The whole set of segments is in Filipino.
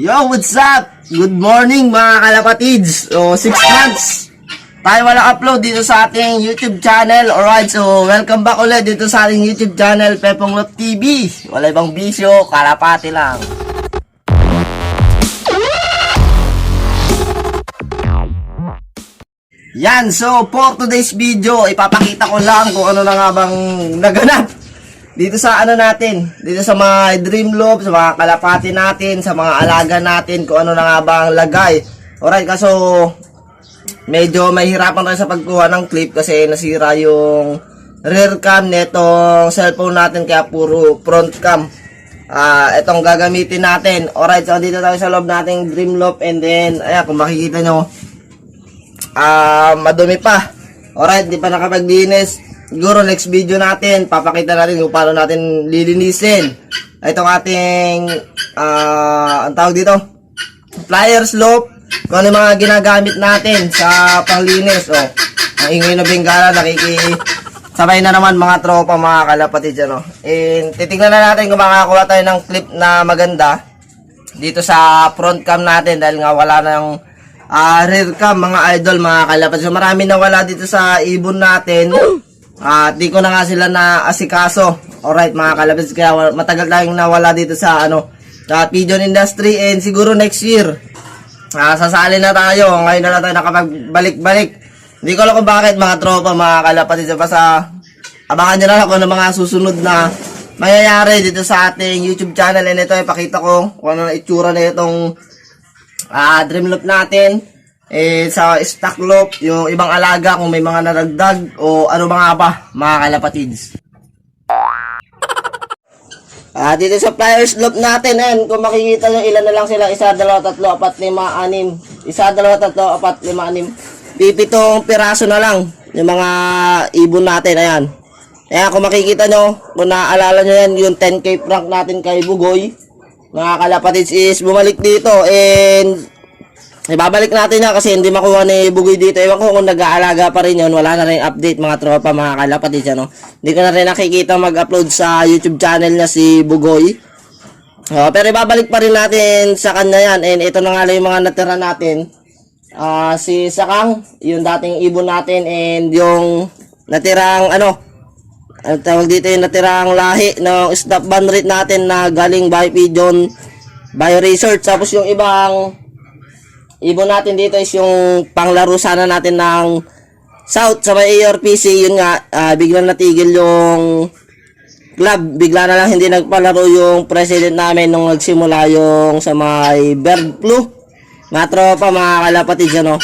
Yo, what's up? Good morning mga kalapatids. So, 6 months. Tayo wala upload dito sa ating YouTube channel. Alright, so welcome back ulit dito sa ating YouTube channel, Pepong Love TV. Wala ibang bisyo, kalapati lang. Yan, so for today's video, ipapakita ko lang kung ano na nga bang naganap dito sa ano natin, dito sa mga dream love, sa mga kalapati natin, sa mga alaga natin, kung ano na nga bang lagay. Alright, kaso medyo mahirapan tayo sa pagkuha ng clip kasi nasira yung rear cam netong cellphone natin kaya puro front cam. Ah, itong gagamitin natin. Alright, so dito tayo sa loob nating dream love and then, ayan, kung makikita nyo, ah madumi pa. Alright, di pa nakapaglinis. Siguro next video natin, papakita natin kung paano natin lilinisin. Itong ating, ah, ang tawag dito, flyer slope. Kung ano yung mga ginagamit natin sa panglinis. Oh, ang ingay na bengala, nakiki... Sabay na naman mga tropa, mga kalapatid dyan, oh. And titignan na natin kung makakakuha tayo ng clip na maganda dito sa front cam natin dahil nga wala na yung ah, rear cam mga idol mga kalapad. So marami na wala dito sa ibon natin. At di ko na nga sila na asikaso. Alright mga kalapad. Kaya matagal tayong nawala dito sa ano sa pigeon industry and siguro next year. Ah, sasali na tayo. Ngayon na lang tayo nakapagbalik-balik. Hindi ko alam kung bakit mga tropa, mga kalapatid. Basta abangan nyo na lang kung ano mga susunod na mangyayari dito sa ating YouTube channel. And ito, ipakita ko kung ano na itsura na itong ah, dream loop natin. Eh, sa stock loop, yung ibang alaga kung may mga naragdag o ano mga pa, mga kalapatids. Ah, dito sa flyers loop natin, ayan, kung makikita nyo, ilan na lang sila, isa, dalawa, tatlo, apat, lima, anim, isa, dalawa, tatlo, apat, lima, anim, pipitong piraso na lang, yung mga ibon natin, ayan. Ayan, kung makikita nyo, kung naaalala nyo yan, yung 10k prank natin kay Bugoy, mga kalapatids is bumalik dito, and Ibabalik natin na kasi hindi makuha ni Bugoy dito. Ewan ko kung nag-aalaga pa rin yun. Wala na rin update mga tropa, mga kalapatid ano. Hindi ko na rin nakikita mag-upload sa YouTube channel niya si Bugoy. Oh, pero ibabalik pa rin natin sa kanya yan. And ito na nga lang yung mga natira natin. Ah, si Sakang, yung dating ibon natin and yung natirang ano, ang tawag dito yung natirang lahi ng stop ban rate natin na galing by Pigeon Bio Research. Tapos yung ibang ibon natin dito is yung panglaro sana natin ng South sa may ARPC. Yun nga, ah, biglang natigil yung club. Bigla na lang hindi nagpalaro yung president namin nung nagsimula yung sa may bird flu. Mga tropa, mga kalapatid ano.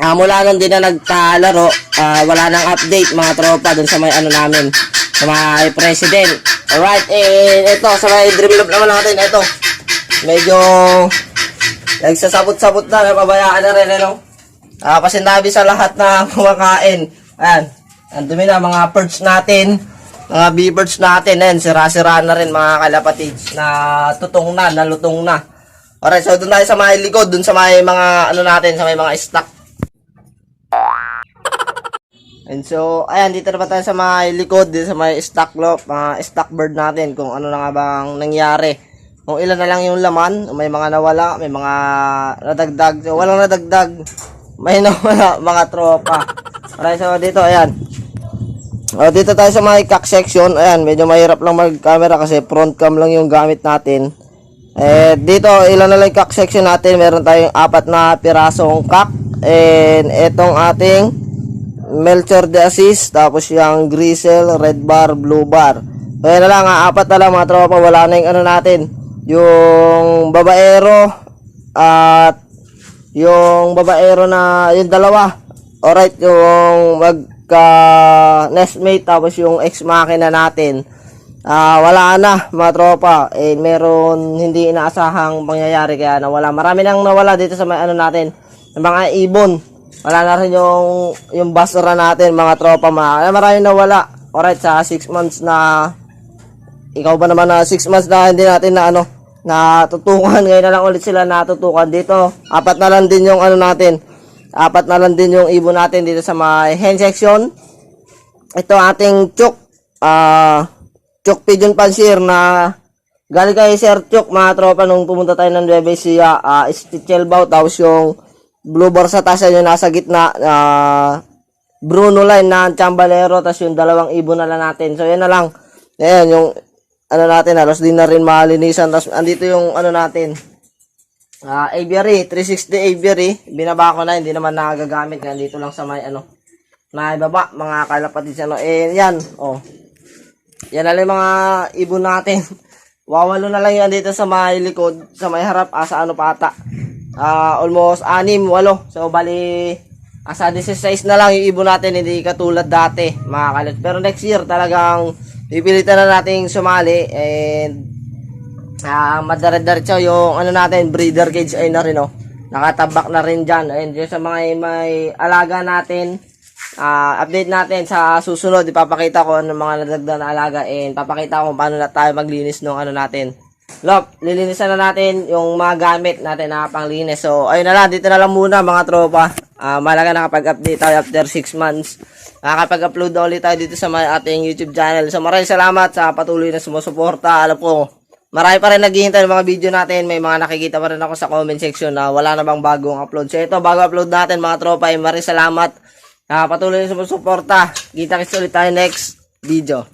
Ah, mula nun din na nagkalaro, ah, wala nang update mga tropa dun sa may ano namin, sa may president. Alright, eh, ito, sa may dream naman natin, ito. Medyo, nagsasabot-sabot na, napabayaan na rin, ano. Ah, pasinabi sa lahat na kumakain. Ayan, ang dumi na, mga birds natin, mga bee birds natin, ayan, sira-sira na rin mga kalapatids, na tutong na, nalutong na. Alright, so doon tayo sa may likod, doon sa may mga, ano natin, sa may mga stock And so, ayan, dito naman tayo sa may likod, dito sa may stock loop, mga stock bird natin, kung ano na nga bang nangyari. Kung ilan na lang yung laman, may mga nawala, may mga nadagdag. So, walang nadagdag, may nawala, mga tropa. Alright, so dito, ayan. O, dito tayo sa may cock section. Ayan, medyo mahirap lang mag-camera kasi front cam lang yung gamit natin. Eh, dito, ilan na lang cock section natin. Meron tayong apat na pirasong cock. And itong ating Melcher de Assis, tapos yung Grisel, Red Bar, Blue Bar. Kaya na lang, ah, apat na lang mga tropa, wala na yung ano natin. Yung babaero at yung babaero na yung dalawa. Alright, yung magka nestmate tapos yung ex machina natin. Ah, wala na mga tropa. Eh meron hindi inaasahang pangyayari kaya nawala. Marami nang nawala dito sa may ano natin, ng mga ibon. Wala na rin yung yung basura natin mga tropa mga. Marami nawala. Alright, sa 6 months na ikaw ba naman na 6 months na hindi natin na ano natutukan. Ngayon na lang ulit sila natutukan dito. Apat na lang din yung ano natin. Apat na lang din yung ibon natin dito sa may hen section. Ito ating chuk ah chuk pigeon pansir na Galing kay Sir Chuk, mga tropa, nung pumunta tayo ng Nueva Ecija, uh, Stichelbaw, tapos yung Blue Bar sa tasa yung nasa gitna, ah, Bruno line na Chambalero, tapos yung dalawang ibon na lang natin. So, yan na lang. Ayan, yung, ano natin, halos din na rin malinisan. Tapos, andito yung, ano natin, ah aviary, 360 aviary. Binaba ko na, hindi naman nakagagamit. Nandito lang sa may, ano, na ibaba, mga kalapatid ano. Eh, yan, oh. Yan na lang mga ibon natin. Wawalo na lang yan dito sa may likod, sa may harap, ah, sa ano pata. Ah, almost anim, walo. So, bali, asa 16 na lang yung ibon natin, hindi katulad dati, mga kalit. Pero next year, talagang pipilitan na nating sumali and ah madare-diretso yung ano natin, breeder cage ay na rin, oh. Nakatabak na rin dyan. And yung sa mga may alaga natin, ah update natin sa susunod. Ipapakita ko ano mga nadagdag na alaga and papakita ko paano na tayo maglinis ng ano natin. Lop, lilinisan na natin yung mga gamit natin na panglinis. So, ayun na lang. Dito na lang muna mga tropa. Ah, malaga nakapag-update tayo after 6 months. Nakakapag-upload na ulit tayo dito sa ating YouTube channel. So, maraming salamat sa patuloy na sumusuporta. Alam ko, marami pa rin naghihintay ng mga video natin. May mga nakikita pa rin ako sa comment section na wala na bang bagong upload. So, ito, bago upload natin mga tropa, ay maraming salamat. Ah, patuloy na sumusuporta. Kita-kits ulit tayo next video.